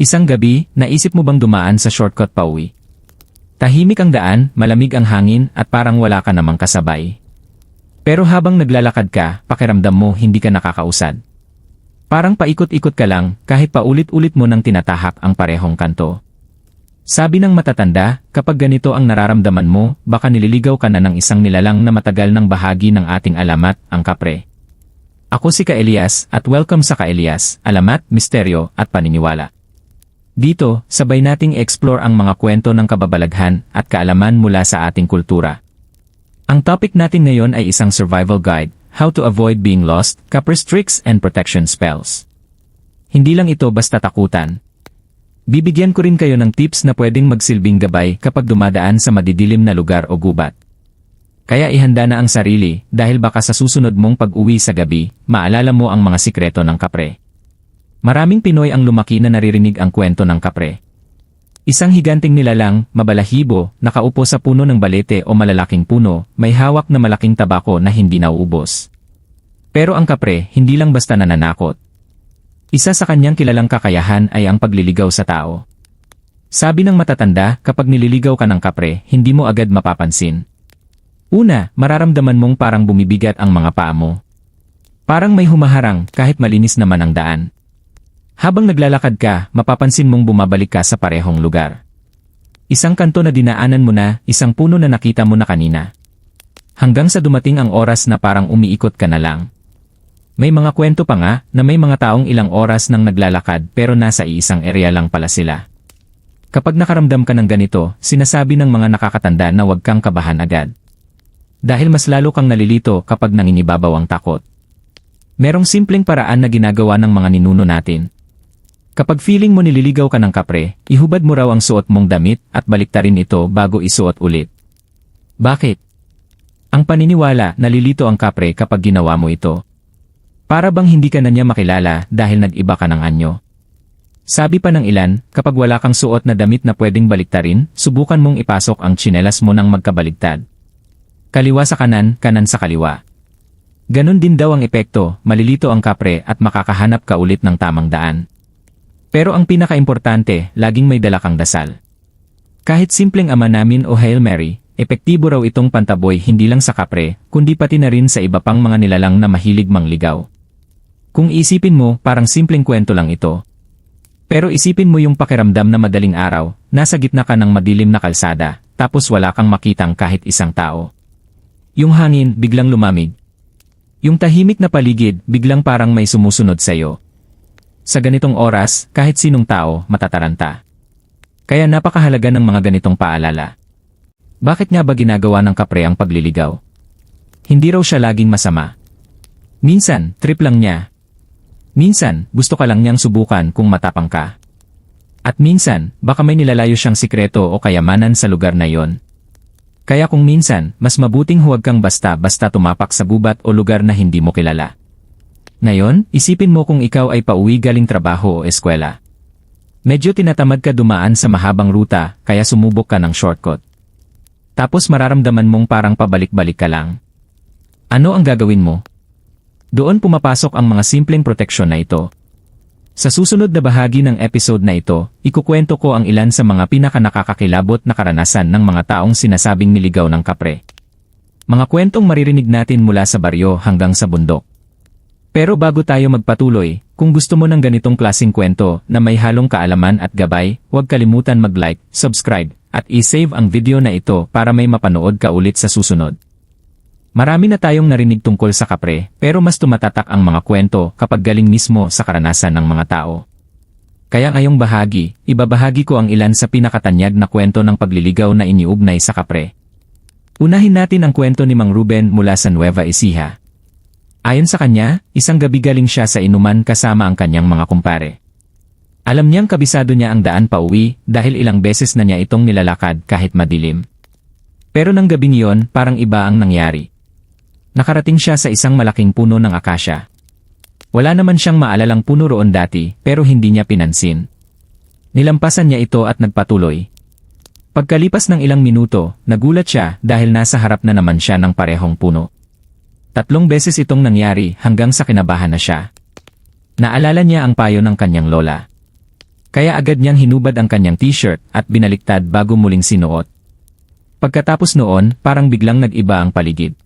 Isang gabi, naisip mo bang dumaan sa shortcut pa uwi? Tahimik ang daan, malamig ang hangin at parang wala ka namang kasabay. Pero habang naglalakad ka, pakiramdam mo hindi ka nakakausad. Parang paikot-ikot ka lang kahit paulit-ulit mo nang tinatahak ang parehong kanto. Sabi ng matatanda, kapag ganito ang nararamdaman mo, baka nililigaw ka na ng isang nilalang na matagal ng bahagi ng ating alamat, ang kapre. Ako si Ka Elias at welcome sa Ka Elias, alamat, misteryo at paniniwala. Dito, sabay nating explore ang mga kwento ng kababalaghan at kaalaman mula sa ating kultura. Ang topic natin ngayon ay isang survival guide, how to avoid being lost, Caprice tricks and protection spells. Hindi lang ito basta takutan. Bibigyan ko rin kayo ng tips na pwedeng magsilbing gabay kapag dumadaan sa madidilim na lugar o gubat. Kaya ihanda na ang sarili dahil baka sa susunod mong pag-uwi sa gabi, maalala mo ang mga sikreto ng kapre. Maraming Pinoy ang lumaki na naririnig ang kwento ng kapre. Isang higanting nilalang, mabalahibo, nakaupo sa puno ng balete o malalaking puno, may hawak na malaking tabako na hindi nauubos. Pero ang kapre, hindi lang basta nananakot. Isa sa kanyang kilalang kakayahan ay ang pagliligaw sa tao. Sabi ng matatanda, kapag nililigaw ka ng kapre, hindi mo agad mapapansin. Una, mararamdaman mong parang bumibigat ang mga paa mo. Parang may humaharang kahit malinis naman ang daan. Habang naglalakad ka, mapapansin mong bumabalik ka sa parehong lugar. Isang kanto na dinaanan mo na, isang puno na nakita mo na kanina. Hanggang sa dumating ang oras na parang umiikot ka na lang. May mga kwento pa nga na may mga taong ilang oras nang naglalakad pero nasa iisang area lang pala sila. Kapag nakaramdam ka ng ganito, sinasabi ng mga nakakatanda na huwag kang kabahan agad. Dahil mas lalo kang nalilito kapag nanginibabaw ang takot. Merong simpleng paraan na ginagawa ng mga ninuno natin. Kapag feeling mo nililigaw ka ng kapre, ihubad mo raw ang suot mong damit at baliktarin ito bago isuot ulit. Bakit? Ang paniniwala, nalilito ang kapre kapag ginawa mo ito. Para bang hindi ka na niya makilala dahil nag-iba ka ng anyo. Sabi pa ng ilan, kapag wala kang suot na damit na pwedeng baliktarin, subukan mong ipasok ang tsinelas mo ng magkabaligtad. Kaliwa sa kanan, kanan sa kaliwa. Ganon din daw ang epekto, malilito ang kapre at makakahanap ka ulit ng tamang daan. Pero ang pinakaimportante, laging may dala kang dasal. Kahit simpleng ama namin o Hail Mary, epektibo raw itong pantaboy hindi lang sa kapre, kundi pati na rin sa iba pang mga nilalang na mahilig mangligaw. Kung isipin mo, parang simpleng kwento lang ito. Pero isipin mo yung pakiramdam na madaling araw, nasa gitna ka ng madilim na kalsada, tapos wala kang makitang kahit isang tao. Yung hangin, biglang lumamig. Yung tahimik na paligid, biglang parang may sumusunod sa'yo. Sa ganitong oras, kahit sinong tao, matataranta. Kaya napakahalaga ng mga ganitong paalala. Bakit nga ba ginagawa ng kapre ang pagliligaw? Hindi raw siya laging masama. Minsan, trip lang niya. Minsan, gusto ka lang niyang subukan kung matapang ka. At minsan, baka may nilalayo siyang sikreto o kayamanan sa lugar na yon. Kaya kung minsan, mas mabuting huwag kang basta-basta tumapak sa gubat o lugar na hindi mo kilala. Ngayon, isipin mo kung ikaw ay pauwi galing trabaho o eskwela. Medyo tinatamad ka dumaan sa mahabang ruta, kaya sumubok ka ng shortcut. Tapos mararamdaman mong parang pabalik-balik ka lang. Ano ang gagawin mo? Doon pumapasok ang mga simpleng proteksyon na ito. Sa susunod na bahagi ng episode na ito, ikukwento ko ang ilan sa mga pinakanakakakilabot na karanasan ng mga taong sinasabing niligaw ng kapre. Mga kwentong maririnig natin mula sa baryo hanggang sa bundok. Pero bago tayo magpatuloy, kung gusto mo ng ganitong klasing kwento na may halong kaalaman at gabay, huwag kalimutan mag-like, subscribe, at i-save ang video na ito para may mapanood ka ulit sa susunod. Marami na tayong narinig tungkol sa kapre, pero mas tumatatak ang mga kwento kapag galing mismo sa karanasan ng mga tao. Kaya ngayong bahagi, ibabahagi ko ang ilan sa pinakatanyag na kwento ng pagliligaw na iniugnay sa kapre. Unahin natin ang kwento ni Mang Ruben mula sa Nueva Ecija. Ayon sa kanya, isang gabi galing siya sa inuman kasama ang kanyang mga kumpare. Alam niyang kabisado niya ang daan pa uwi dahil ilang beses na niya itong nilalakad kahit madilim. Pero nang gabing iyon, parang iba ang nangyari. Nakarating siya sa isang malaking puno ng akasya. Wala naman siyang maalalang puno roon dati pero hindi niya pinansin. Nilampasan niya ito at nagpatuloy. Pagkalipas ng ilang minuto, nagulat siya dahil nasa harap na naman siya ng parehong puno. Tatlong beses itong nangyari hanggang sa kinabahan na siya. Naalala niya ang payo ng kanyang lola. Kaya agad niyang hinubad ang kanyang t-shirt at binaliktad bago muling sinuot. Pagkatapos noon, parang biglang nag-iba ang paligid.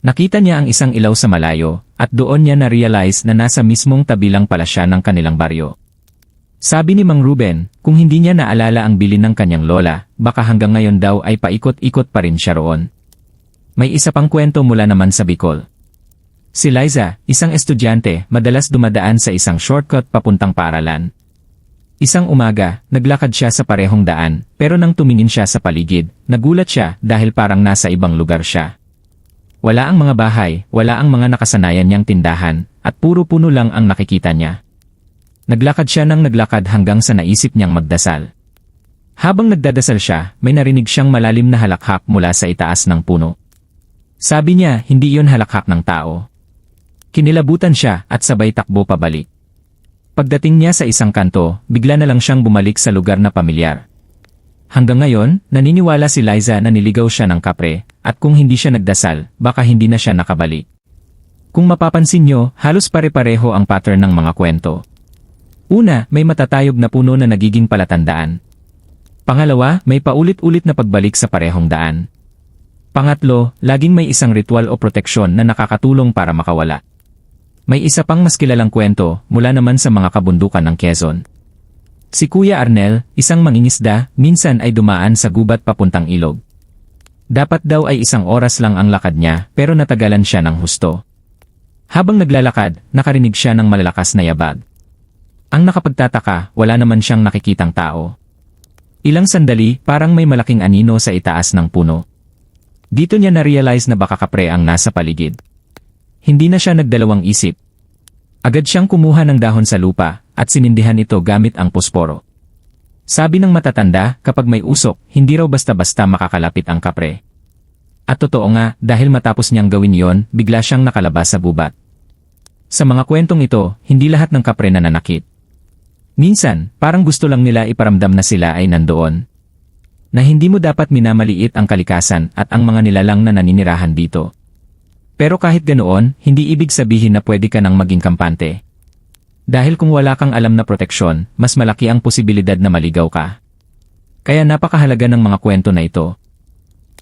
Nakita niya ang isang ilaw sa malayo, at doon niya na-realize na nasa mismong tabi lang pala siya ng kanilang baryo. Sabi ni Mang Ruben, kung hindi niya naalala ang bilin ng kanyang lola, baka hanggang ngayon daw ay paikot-ikot pa rin siya roon. May isa pang kwento mula naman sa Bicol. Si Liza, isang estudyante, madalas dumadaan sa isang shortcut papuntang paaralan. Isang umaga, naglakad siya sa parehong daan, pero nang tumingin siya sa paligid, nagulat siya dahil parang nasa ibang lugar siya. Wala ang mga bahay, wala ang mga nakasanayan niyang tindahan, at puro puno lang ang nakikita niya. Naglakad siya ng naglakad hanggang sa naisip niyang magdasal. Habang nagdadasal siya, may narinig siyang malalim na halakhak mula sa itaas ng puno. Sabi niya, hindi iyon halakhak ng tao. Kinilabutan siya at sabay takbo pabalik. Pagdating niya sa isang kanto, bigla na lang siyang bumalik sa lugar na pamilyar. Hanggang ngayon, naniniwala si Liza na niligaw siya ng kapre, at kung hindi siya nagdasal, baka hindi na siya nakabalik. Kung mapapansin nyo, halos pare-pareho ang pattern ng mga kwento. Una, may matatayog na puno na nagiging palatandaan. Pangalawa, may paulit-ulit na pagbalik sa parehong daan. Pangatlo, laging may isang ritual o proteksyon na nakakatulong para makawala. May isa pang mas kilalang kwento mula naman sa mga kabundukan ng Quezon. Si Kuya Arnel, isang mangingisda, minsan ay dumaan sa gubat papuntang ilog. Dapat daw ay isang oras lang ang lakad niya pero natagalan siya ng husto. Habang naglalakad, nakarinig siya ng malalakas na yabag. Ang nakapagtataka, wala naman siyang nakikitang tao. Ilang sandali, parang may malaking anino sa itaas ng puno. Dito niya na-realize na baka kapre ang nasa paligid. Hindi na siya nagdalawang isip. Agad siyang kumuha ng dahon sa lupa at sinindihan ito gamit ang posporo. Sabi ng matatanda, kapag may usok, hindi raw basta-basta makakalapit ang kapre. At totoo nga, dahil matapos niyang gawin yon, bigla siyang nakalabas sa gubat. Sa mga kwentong ito, hindi lahat ng kapre nananakit. Minsan, parang gusto lang nila iparamdam na sila ay nandoon. Na hindi mo dapat minamaliit ang kalikasan at ang mga nilalang na naninirahan dito. Pero kahit ganoon, hindi ibig sabihin na pwede ka nang maging kampante. Dahil kung wala kang alam na proteksyon, mas malaki ang posibilidad na maligaw ka. Kaya napakahalaga ng mga kwento na ito.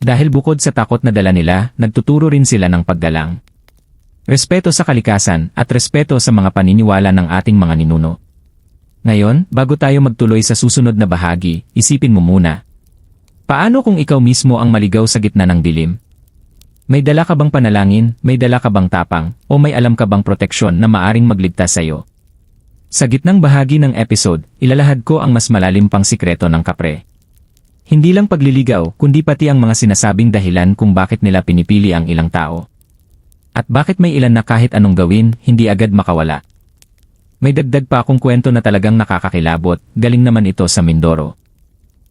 Dahil bukod sa takot na dala nila, nagtuturo rin sila ng paggalang. Respeto sa kalikasan at respeto sa mga paniniwala ng ating mga ninuno. Ngayon, bago tayo magtuloy sa susunod na bahagi, isipin mo muna. Paano kung ikaw mismo ang maligaw sa gitna ng dilim? May dala ka bang panalangin, may dala ka bang tapang, o may alam ka bang proteksyon na maaring magligtas sa iyo? Sa gitnang bahagi ng episode, ilalahad ko ang mas malalim pang sikreto ng kapre. Hindi lang pagliligaw, kundi pati ang mga sinasabing dahilan kung bakit nila pinipili ang ilang tao. At bakit may ilan na kahit anong gawin, hindi agad makawala. May dagdag pa akong kwento na talagang nakakakilabot, galing naman ito sa Mindoro.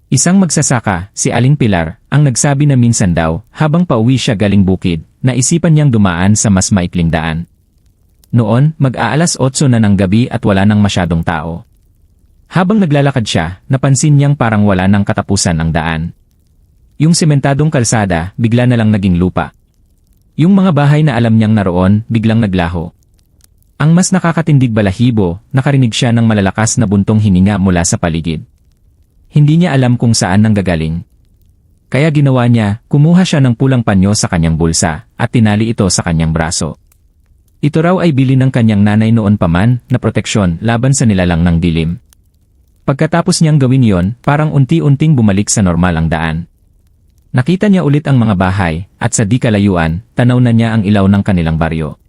Isang magsasaka, si Aling Pilar, ang nagsabi na minsan daw, habang pauwi siya galing bukid, naisipan niyang dumaan sa mas maikling daan. Noon, mag-aalas 8 na ng gabi at wala nang masyadong tao. Habang naglalakad siya, napansin niyang parang wala nang katapusan ang daan. Yung sementadong kalsada, bigla na lang naging lupa. Yung mga bahay na alam niyang naroon, biglang naglaho. Ang mas nakakatindig balahibo, nakarinig siya ng malalakas na buntong hininga mula sa paligid. Hindi niya alam kung saan nang gagaling. Kaya ginawa niya, kumuha siya ng pulang panyo sa kanyang bulsa, at tinali ito sa kanyang braso. Ito raw ay bili ng kanyang nanay noon pa man, na proteksyon laban sa nilalang ng dilim. Pagkatapos niyang gawin yon, parang unti-unting bumalik sa normal ang daan. Nakita niya ulit ang mga bahay, at sa di kalayuan, tanaw na niya ang ilaw ng kanilang baryo.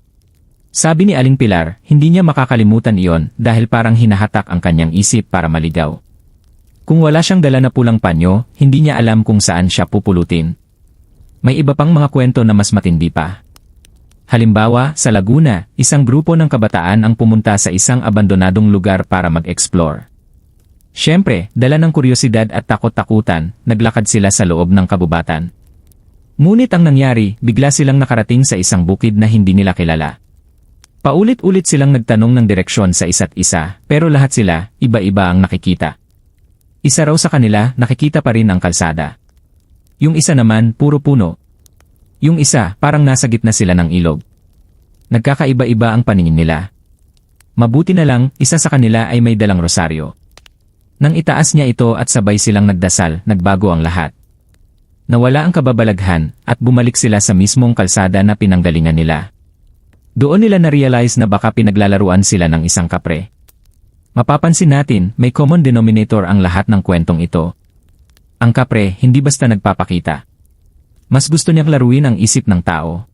Sabi ni Aling Pilar, hindi niya makakalimutan iyon dahil parang hinahatak ang kanyang isip para maligaw. Kung wala siyang dala na pulang panyo, hindi niya alam kung saan siya pupulutin. May iba pang mga kwento na mas matindi pa. Halimbawa, sa Laguna, isang grupo ng kabataan ang pumunta sa isang abandonadong lugar para mag-explore. Siyempre, dala ng kuryosidad at takot-takutan, naglakad sila sa loob ng kabubatan. Ngunit ang nangyari, bigla silang nakarating sa isang bukid na hindi nila kilala. Paulit-ulit silang nagtanong ng direksyon sa isa't isa, pero lahat sila, iba-iba ang nakikita. Isa raw sa kanila, nakikita pa rin ang kalsada. Yung isa naman, puro puno. Yung isa, parang nasa gitna sila ng ilog. Nagkakaiba-iba ang paningin nila. Mabuti na lang, isa sa kanila ay may dalang rosaryo. Nang itaas niya ito at sabay silang nagdasal, nagbago ang lahat. Nawala ang kababalaghan at bumalik sila sa mismong kalsada na pinanggalingan nila. Doon nila na-realize na baka pinaglalaruan sila ng isang kapre. Mapapansin natin, may common denominator ang lahat ng kwentong ito. Ang kapre, hindi basta nagpapakita. Mas gusto niyang laruin ang isip ng tao.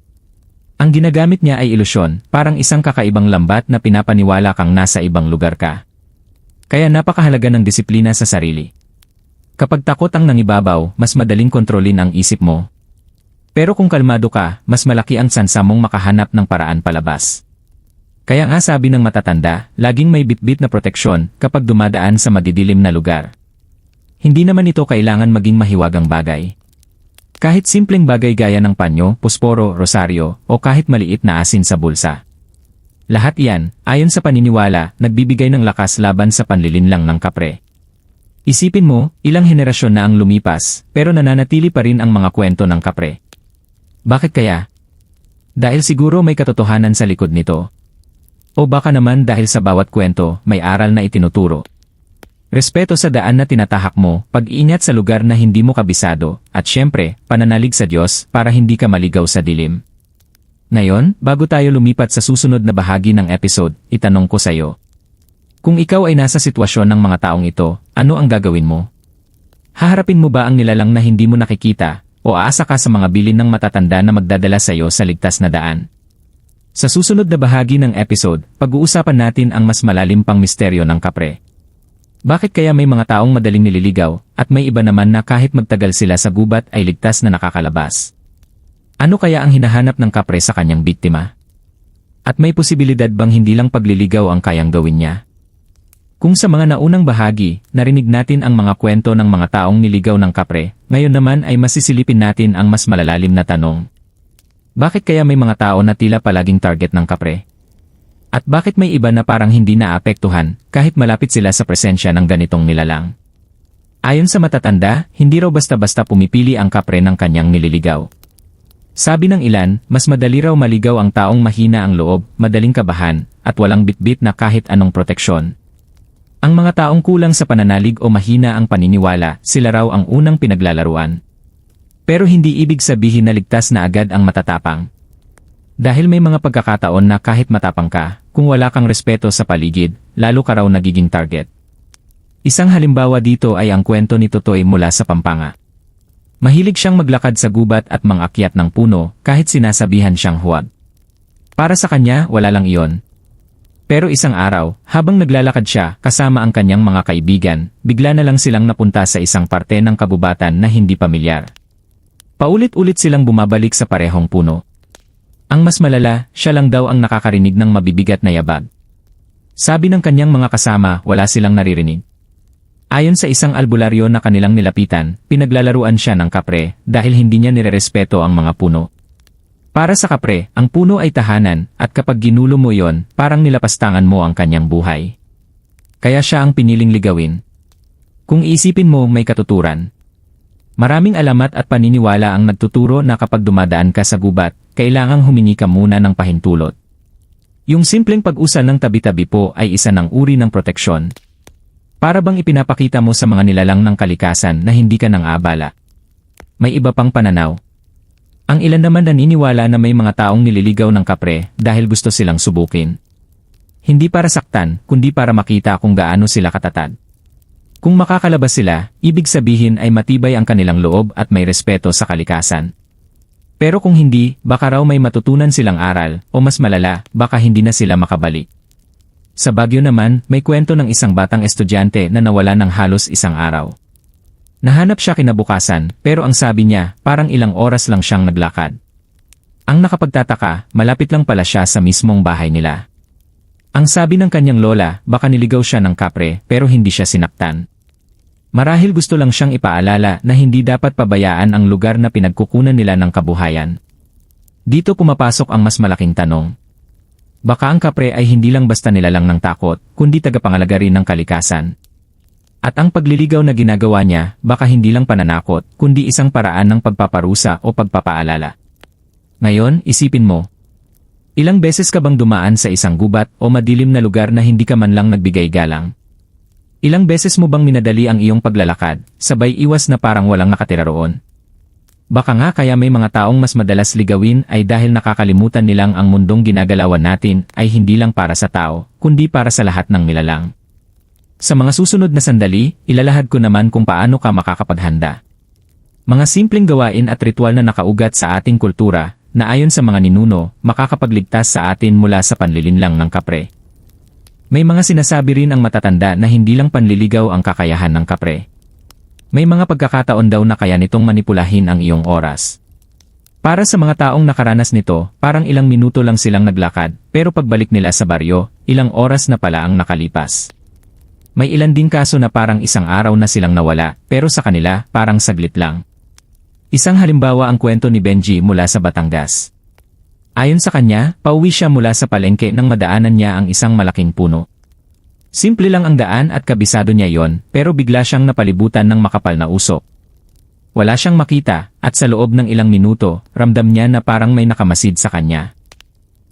Ang ginagamit niya ay ilusyon, parang isang kakaibang lambat na pinapaniwala kang nasa ibang lugar ka. Kaya napakahalaga ng disiplina sa sarili. Kapag takot ang nangibabaw, mas madaling kontrolin ang isip mo. Pero kung kalmado ka, mas malaki ang sansa mong makahanap ng paraan palabas. Kaya nga sabi ng matatanda, laging may bitbit na proteksyon kapag dumadaan sa madidilim na lugar. Hindi naman ito kailangan maging mahiwagang bagay. Kahit simpleng bagay gaya ng panyo, posporo, rosaryo, o kahit maliit na asin sa bulsa. Lahat yan, ayon sa paniniwala, nagbibigay ng lakas laban sa panlilinlang ng kapre. Isipin mo, ilang henerasyon na ang lumipas, pero nananatili pa rin ang mga kwento ng kapre. Bakit kaya? Dahil siguro may katotohanan sa likod nito. O baka naman dahil sa bawat kwento, may aral na itinuturo. Respeto sa daan na tinatahak mo, pag-ingat sa lugar na hindi mo kabisado, at syempre, pananalig sa Diyos para hindi ka maligaw sa dilim. Ngayon, bago tayo lumipat sa susunod na bahagi ng episode, itanong ko sa'yo. Kung ikaw ay nasa sitwasyon ng mga taong ito, ano ang gagawin mo? Haharapin mo ba ang nilalang na hindi mo nakikita, o aasa ka sa mga bilin ng matatanda na magdadala sa iyo sa ligtas na daan? Sa susunod na bahagi ng episode, pag-uusapan natin ang mas malalim pang misteryo ng kapre. Bakit kaya may mga taong madaling nililigaw, at may iba naman na kahit magtagal sila sa gubat ay ligtas na nakakalabas? Ano kaya ang hinahanap ng kapre sa kanyang biktima? At may posibilidad bang hindi lang pagliligaw ang kayang gawin niya? Kung sa mga naunang bahagi, narinig natin ang mga kwento ng mga taong niligaw ng kapre, ngayon naman ay masisilipin natin ang mas malalalim na tanong. Bakit kaya may mga tao na tila palaging target ng kapre? At bakit may iba na parang hindi naapektuhan kahit malapit sila sa presensya ng ganitong nilalang? Ayon sa matatanda, hindi raw basta-basta pumipili ang kapre ng kanyang nililigaw. Sabi ng ilan, mas madali raw maligaw ang taong mahina ang loob, madaling kabahan, at walang bitbit na kahit anong proteksyon. Ang mga taong kulang sa pananalig o mahina ang paniniwala, sila raw ang unang pinaglalaruan. Pero hindi ibig sabihin na ligtas na agad ang matatapang. Dahil may mga pagkakataon na kahit matapang ka, kung wala kang respeto sa paligid, lalo ka raw nagiging target. Isang halimbawa dito ay ang kwento ni Totoy mula sa Pampanga. Mahilig siyang maglakad sa gubat at mangakyat ng puno kahit sinasabihan siyang huwag. Para sa kanya, wala lang iyon. Pero isang araw, habang naglalakad siya kasama ang kanyang mga kaibigan, bigla na lang silang napunta sa isang parte ng kabubatan na hindi pamilyar. Paulit-ulit silang bumabalik sa parehong puno. Ang mas malala, siya lang daw ang nakakarinig ng mabibigat na yabag. Sabi ng kanyang mga kasama, wala silang naririnig. Ayon sa isang albularyo na kanilang nilapitan, pinaglalaruan siya ng kapre dahil hindi niya nirerespeto ang mga puno. Para sa kapre, ang puno ay tahanan at kapag ginulo mo yon, parang nilapastangan mo ang kanyang buhay. Kaya siya ang piniling ligawin. Kung isipin mo may katuturan. Maraming alamat at paniniwala ang nagtuturo na kapag dumadaan ka sa gubat, kailangang humingi ka muna ng pahintulot. Yung simpleng pag-usal ng tabi-tabi po ay isa ng uri ng proteksyon. Para bang ipinapakita mo sa mga nilalang ng kalikasan na hindi ka nang abala. May iba pang pananaw. Ang ilan naman naniniwala na may mga taong nililigaw ng kapre dahil gusto silang subukin. Hindi para saktan, kundi para makita kung gaano sila katatag. Kung makakalabas sila, ibig sabihin ay matibay ang kanilang loob at may respeto sa kalikasan. Pero kung hindi, baka raw may matutunan silang aral, o mas malala, baka hindi na sila makabalik. Sa Baguio naman, may kwento ng isang batang estudyante na nawala ng halos isang araw. Nahanap siya kinabukasan, pero ang sabi niya, parang ilang oras lang siyang naglakad. Ang nakapagtataka, malapit lang pala siya sa mismong bahay nila. Ang sabi ng kanyang lola, baka niligaw siya ng kapre, pero hindi siya sinaktan. Marahil gusto lang siyang ipaalala na hindi dapat pabayaan ang lugar na pinagkukunan nila ng kabuhayan. Dito pumapasok ang mas malaking tanong. Baka ang kapre ay hindi lang basta nilalang ng takot, kundi tagapangalaga rin ng kalikasan. At ang pagliligaw na ginagawa niya, baka hindi lang pananakot, kundi isang paraan ng pagpaparusa o pagpapaalala. Ngayon, isipin mo. Ilang beses ka bang dumaan sa isang gubat o madilim na lugar na hindi ka man lang nagbigay galang? Ilang beses mo bang minadali ang iyong paglalakad, sabay iwas na parang walang nakatira roon? Baka nga kaya may mga taong mas madalas ligawin ay dahil nakakalimutan nilang ang mundong ginagalawan natin ay hindi lang para sa tao, kundi para sa lahat ng nilalang. Sa mga susunod na sandali, ilalahad ko naman kung paano ka makakapaghanda. Mga simpleng gawain at ritual na nakaugat sa ating kultura, na ayon sa mga ninuno, makakapagligtas sa atin mula sa panlilinlang ng kapre. May mga sinasabi rin ang matatanda na hindi lang panliligaw ang kakayahan ng kapre. May mga pagkakataon daw na kaya nitong manipulahin ang iyong oras. Para sa mga taong nakaranas nito, parang ilang minuto lang silang naglakad, pero pagbalik nila sa baryo, ilang oras na pala ang nakalipas. May ilan din kaso na parang isang araw na silang nawala, pero sa kanila, parang saglit lang. Isang halimbawa ang kwento ni Benji mula sa Batangas. Ayon sa kanya, pauwi siya mula sa palengke nang madaanan niya ang isang malaking puno. Simple lang ang daan at kabisado niya yon, pero bigla siyang napalibutan ng makapal na usok. Wala siyang makita, at sa loob ng ilang minuto, ramdam niya na parang may nakamasid sa kanya.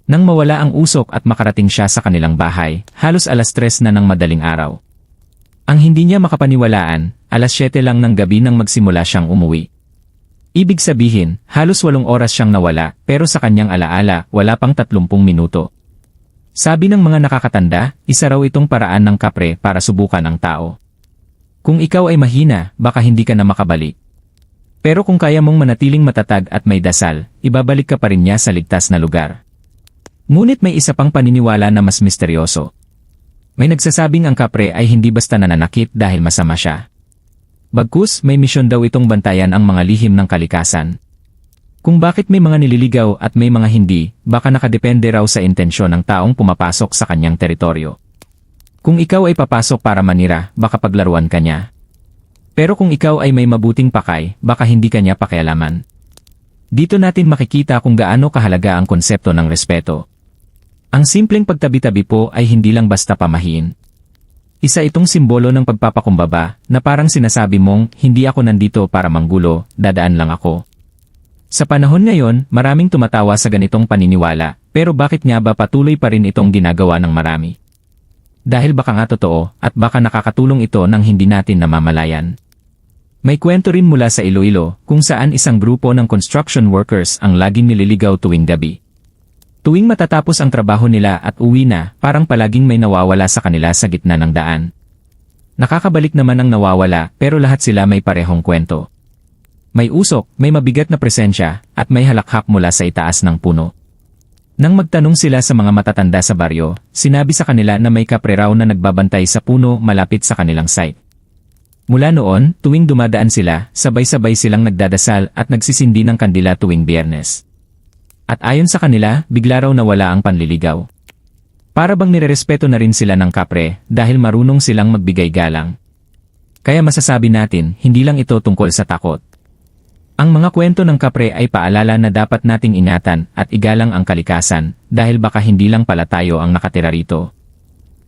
Nang mawala ang usok at makarating siya sa kanilang bahay, halos alas tres na ng madaling araw. Ang hindi niya makapaniwalaan, alas 7 lang ng gabi nang magsimula siyang umuwi. Ibig sabihin, halos walong oras siyang nawala, pero sa kanyang alaala, wala pang 30 minuto. Sabi ng mga nakakatanda, isa raw itong paraan ng kapre para subukan ang tao. Kung ikaw ay mahina, baka hindi ka na makabalik. Pero kung kaya mong manatiling matatag at may dasal, ibabalik ka pa rin niya sa ligtas na lugar. Ngunit may isa pang paniniwala na mas misteryoso. May nagsasabing ang kapre ay hindi basta nananakit dahil masama siya. Bagkus, may misyon daw itong bantayan ang mga lihim ng kalikasan. Kung bakit may mga nililigaw at may mga hindi, baka nakadepende raw sa intensyon ng taong pumapasok sa kanyang teritoryo. Kung ikaw ay papasok para manira, baka paglaruan ka niya. Pero kung ikaw ay may mabuting pakay, baka hindi ka niya pakialaman. Dito natin makikita kung gaano kahalaga ang konsepto ng respeto. Ang simpleng pagtabi-tabi po ay hindi lang basta pamahiin. Isa itong simbolo ng pagpapakumbaba na parang sinasabi mong, hindi ako nandito para manggulo, dadaan lang ako. Sa panahon ngayon, maraming tumatawa sa ganitong paniniwala, pero bakit nga ba patuloy pa rin itong ginagawa ng marami? Dahil baka nga totoo, at baka nakakatulong ito ng hindi natin namamalayan. May kwento rin mula sa Iloilo, kung saan isang grupo ng construction workers ang laging nililigaw tuwing gabi. Tuwing matatapos ang trabaho nila at uwi na, parang palaging may nawawala sa kanila sa gitna ng daan. Nakakabalik naman ang nawawala pero lahat sila may parehong kwento. May usok, may mabigat na presensya, at may halakhak mula sa itaas ng puno. Nang magtanong sila sa mga matatanda sa baryo, sinabi sa kanila na may kapre raw na nagbabantay sa puno malapit sa kanilang site. Mula noon, tuwing dumadaan sila, sabay-sabay silang nagdadasal at nagsisindi ng kandila tuwing biyernes. At ayon sa kanila, bigla raw nawala ang panliligaw. Para bang nirerespeto na rin sila ng kapre dahil marunong silang magbigay galang. Kaya masasabi natin, hindi lang ito tungkol sa takot. Ang mga kwento ng kapre ay paalala na dapat nating ingatan at igalang ang kalikasan dahil baka hindi lang pala tayo ang nakatira rito.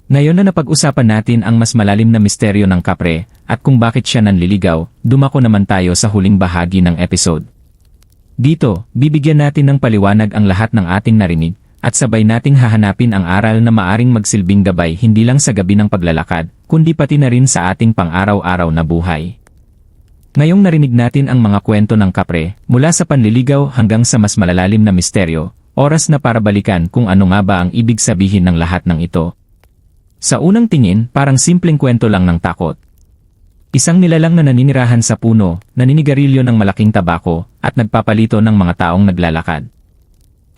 Ngayon na napag-usapan natin ang mas malalim na misteryo ng kapre at kung bakit siya nanliligaw, dumako naman tayo sa huling bahagi ng episode. Dito, bibigyan natin ng paliwanag ang lahat ng ating narinig, at sabay nating hahanapin ang aral na maaring magsilbing gabay hindi lang sa gabi ng paglalakad, kundi pati na rin sa ating pang-araw-araw na buhay. Ngayong narinig natin ang mga kwento ng kapre, mula sa panliligaw hanggang sa mas malalalim na misteryo, oras na para balikan kung ano nga ba ang ibig sabihin ng lahat ng ito. Sa unang tingin, parang simpleng kwento lang ng takot. Isang nilalang na naninirahan sa puno, naninigarilyo ng malaking tabako, at nagpapalito ng mga taong naglalakad.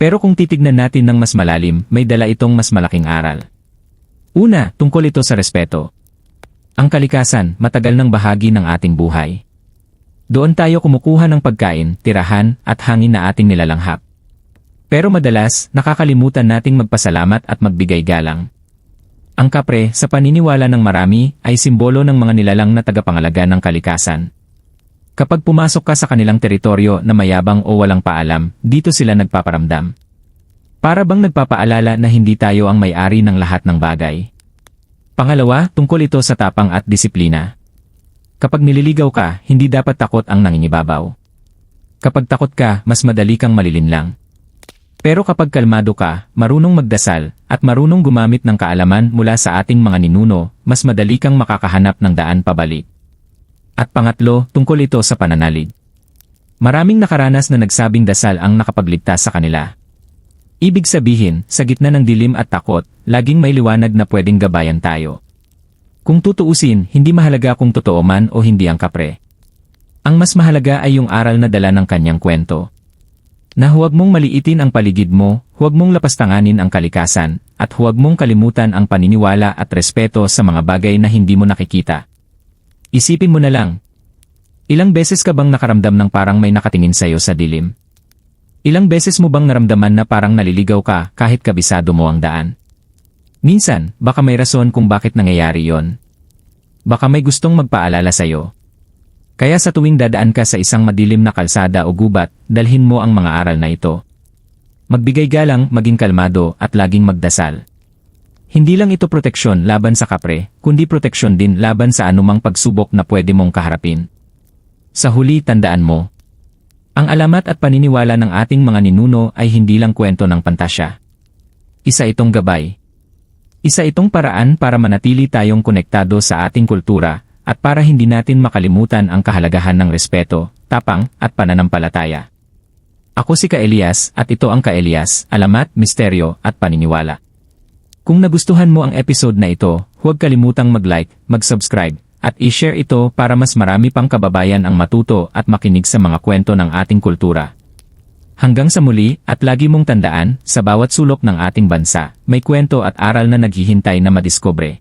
Pero kung titignan natin ng mas malalim, may dala itong mas malaking aral. Una, tungkol ito sa respeto. Ang kalikasan, matagal ng bahagi ng ating buhay. Doon tayo kumukuha ng pagkain, tirahan, at hangin na ating nilalanghap. Pero madalas, nakakalimutan nating magpasalamat at magbigay galang. Ang kapre, sa paniniwala ng marami, ay simbolo ng mga nilalang na tagapangalaga ng kalikasan. Kapag pumasok ka sa kanilang teritoryo na mayabang o walang paalam, dito sila nagpaparamdam. Para bang nagpapaalala na hindi tayo ang may-ari ng lahat ng bagay. Pangalawa, tungkol ito sa tapang at disiplina. Kapag nililigaw ka, hindi dapat takot ang nangingibabaw. Kapag takot ka, mas madali kang malilinlang. Pero kapag kalmado ka, marunong magdasal, at marunong gumamit ng kaalaman mula sa ating mga ninuno, mas madali kang makakahanap ng daan pabalik. At pangatlo, tungkol ito sa pananalig. Maraming nakaranas na nagsabing dasal ang nakapagligtas sa kanila. Ibig sabihin, sa gitna ng dilim at takot, laging may liwanag na pwedeng gabayan tayo. Kung tutuusin, hindi mahalaga kung totoo man o hindi ang kapre. Ang mas mahalaga ay yung aral na dala ng kanyang kwento. Na huwag mong maliitin ang paligid mo, huwag mong lapastanganin ang kalikasan, at huwag mong kalimutan ang paniniwala at respeto sa mga bagay na hindi mo nakikita. Isipin mo na lang. Ilang beses ka bang nakaramdam ng parang may nakatingin sa'yo sa dilim? Ilang beses mo bang naramdaman na parang naliligaw ka kahit kabisado mo ang daan? Minsan, baka may rason kung bakit nangyayari yon. Baka may gustong magpaalala sa'yo. Kaya sa tuwing dadaan ka sa isang madilim na kalsada o gubat, dalhin mo ang mga aral na ito. Magbigay galang, maging kalmado, at laging magdasal. Hindi lang ito proteksyon laban sa kapre, kundi proteksyon din laban sa anumang pagsubok na pwede mong kaharapin. Sa huli tandaan mo, ang alamat at paniniwala ng ating mga ninuno ay hindi lang kwento ng pantasya. Isa itong gabay. Isa itong paraan para manatili tayong konektado sa ating kultura at para hindi natin makalimutan ang kahalagahan ng respeto, tapang, at pananampalataya. Ako si Ka-Elias at ito ang Ka-Elias, Alamat, Misteryo, at Paniniwala. Kung nagustuhan mo ang episode na ito, huwag kalimutang mag-like, mag-subscribe, at i-share ito para mas marami pang kababayan ang matuto at makinig sa mga kwento ng ating kultura. Hanggang sa muli at lagi mong tandaan, sa bawat sulok ng ating bansa, may kwento at aral na naghihintay na madiskobre.